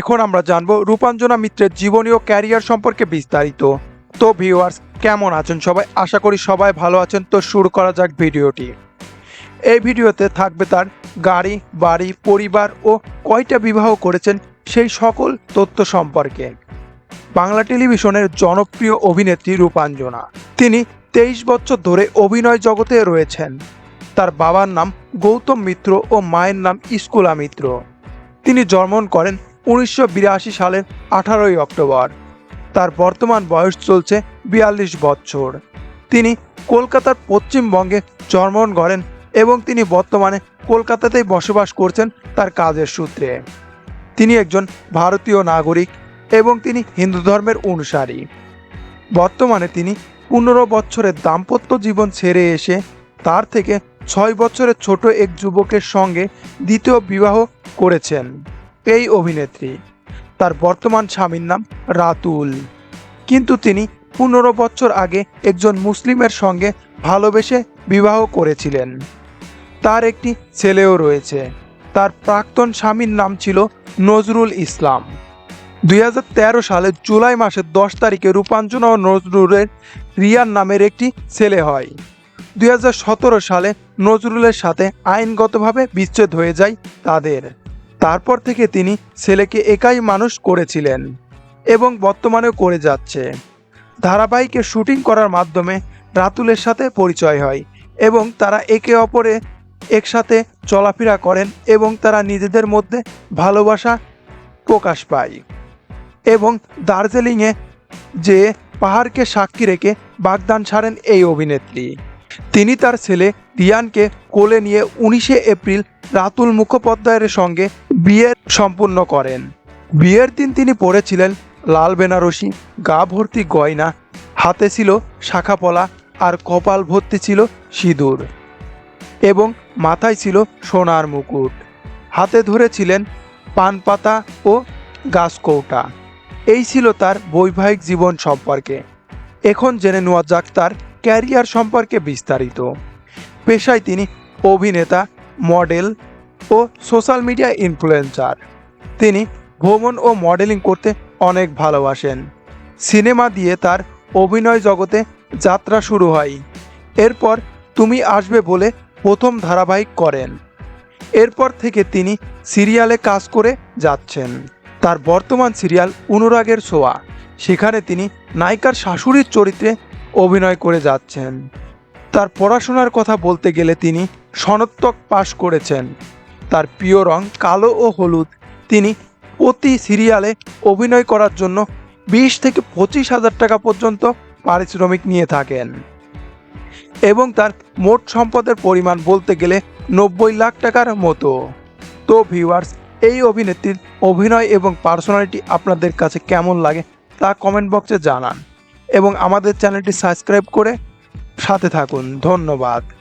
এখন আমরা জানব রূপাঞ্জনা মিত্রের জীবনী ও ক্যারিয়ার সম্পর্কে বিস্তারিত। তো ভিউয়ার্স কেমন আছেন সবাই? আশা করি সবাই ভালো আছেন। তো শুরু করা যাক ভিডিওটি। এই ভিডিওতে থাকবে তার গাড়ি, বাড়ি, পরিবার ও কয়টা বিবাহ করেছেন সেই সকল তথ্য সম্পর্কে। বাংলা টেলিভিশনের জনপ্রিয় অভিনেত্রী রূপাঞ্জনা। তিনি তেইশ বছর ধরে অভিনয় জগতে রয়েছেন। তার বাবার নাম গৌতম মিত্র ও মায়ের নাম ইস্কুলা মিত্র। তিনি জন্মগ্রহণ করেন উনিশশো বিরাশি সালের আঠারোই অক্টোবর। তার বর্তমান বয়স চলছে বিয়াল্লিশ বছর। তিনি কলকাতার পশ্চিমবঙ্গে জন্মগ্রহণ করেন এবং তিনি বর্তমানে কলকাতাতেই বসবাস করছেন তার কাজের সূত্রে। তিনি একজন ভারতীয় নাগরিক এবং তিনি হিন্দু ধর্মের অনুসারী। বর্তমানে তিনি পনেরো বছরের দাম্পত্য জীবন ছেড়ে এসে তার থেকে ছয় বছরের ছোট এক যুবকের সঙ্গে দ্বিতীয় বিবাহ করেছেন। এই অভিনেত্রী। তার বর্তমান স্বামীর নাম রাতুল। কিন্তু তিনি পনেরো বছর আগে একজন মুসলিমের সঙ্গে ভালোবেসে বিবাহ করেছিলেন। তার একটি ছেলেও রয়েছে। তার প্রাক্তন স্বামীর নাম ছিল নজরুল ইসলাম। দুই সালের জুলাই মাসের দশ তারিখে রূপাঞ্জনা ও নজরুলের রিয়ান নামের একটি ছেলে হয়। দুই হাজার সতেরো সালে নজরুলের সাথে আইনগতভাবে বিচ্ছেদ হয়ে যায় তাদের। তারপর থেকে তিনি ছেলেকে একাই মানুষ করেছিলেন এবং বর্তমানেও করে যাচ্ছে। ধারাবাহিকে শুটিং করার মাধ্যমে রাতুলের সাথে পরিচয় হয় এবং তারা একে অপরে একসাথে চলাফেরা করেন এবং তারা নিজেদের মধ্যে ভালোবাসা প্রকাশ পায় এবং দার্জিলিংয়ে যে পাহাড়কে সাক্ষী রেখে বাগদান ছাড়েন এই অভিনেত্রী। তিনি তার ছেলে রিয়ানকে কোলে নিয়ে উনিশে এপ্রিল রাতুল মুখোপাধ্যায়ের সঙ্গে বিয়ে সম্পূর্ণ করেন। বিয়ের দিন তিনি পরেছিলেন লাল বেনারসি, গা ভর্তি গয়না, হাতে ছিল শাখাপলা আর কপাল ভর্তি ছিল সিঁদুর এবং মাথায় ছিল সোনার মুকুট। হাতে ধরেছিলেন পান পাতা ও গাছকৌটা এই ছিল তার বৈবাহিক জীবন সম্পর্কে। এখন জেনে নেওয়া যাক তার ক্যারিয়ার সম্পর্কে বিস্তারিত। পেশায় তিনি অভিনেতা, মডেল ও সোশ্যাল মিডিয়া ইনফ্লুয়েন্সার। তিনি ভ্রমণ ও মডেলিং করতে অনেক ভালোবাসেন। সিনেমা দিয়ে তার অভিনয় জগতে যাত্রা শুরু হয়। এরপর তুমি আসবে বলে প্রথম ধারাবাহিক করেন। এরপর থেকে তিনি সিরিয়ালে কাজ করে যাচ্ছেন। তার বর্তমান সিরিয়াল অনুরাগের সোয়া সেখানে তিনি নায়িকার শাশুড়ির চরিত্রে অভিনয় করে যাচ্ছেন। তার পড়াশোনার কথা বলতে গেলে তিনি সনত্তক পাশ করেছেন। তার প্রিয় রং কালো ও হলুদ। তিনি প্রতি সিরিয়ালে অভিনয় করার জন্য বিশ থেকে পঁচিশ হাজার টাকা পর্যন্ত পারিশ্রমিক নিয়ে থাকেন। এবং তার মোট সম্পদের পরিমাণ বলতে গেলে নব্বই লাখ টাকার মতো। তো ভিউয়ার্স, এই অভিনেত্রীর অভিনয় এবং পার্সোনালিটি আপনাদের কাছে কেমন লাগে তা কমেন্ট বক্সে জানান। এবং আমাদের চ্যানেলটি সাবস্ক্রাইব করে সাথে থাকুন। ধন্যবাদ।